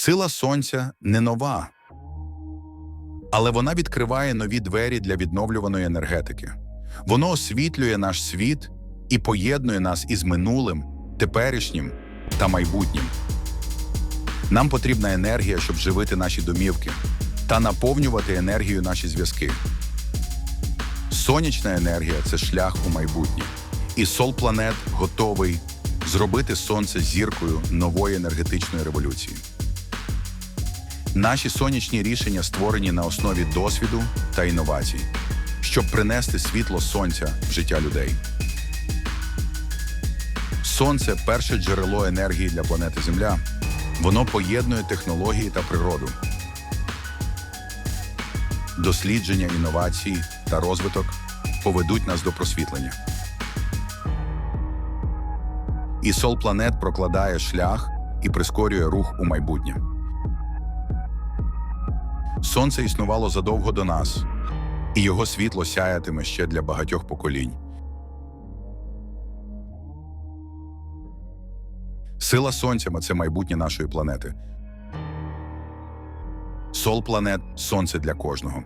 Сила сонця не нова, але вона відкриває нові двері для відновлюваної енергетики. Воно освітлює наш світ і поєднує нас із минулим, теперішнім та майбутнім. Нам потрібна енергія, щоб живити наші домівки та наповнювати енергією наші зв'язки. Сонячна енергія це шлях у майбутнє, і Сол Планет готовий зробити сонце зіркою нової енергетичної революції. Наші сонячні рішення створені на основі досвіду та інновацій, щоб принести світло сонця в життя людей. Сонце перше джерело енергії для планети Земля. Воно поєднує технології та природу. Дослідження, інновації та розвиток поведуть нас до просвітлення. І Сол Планет прокладає шлях і прискорює рух у майбутнє. Сонце існувало задовго до нас, і його світло сяятиме ще для багатьох поколінь. Сила сонця це майбутнє нашої планети. Сол планет сонце для кожного.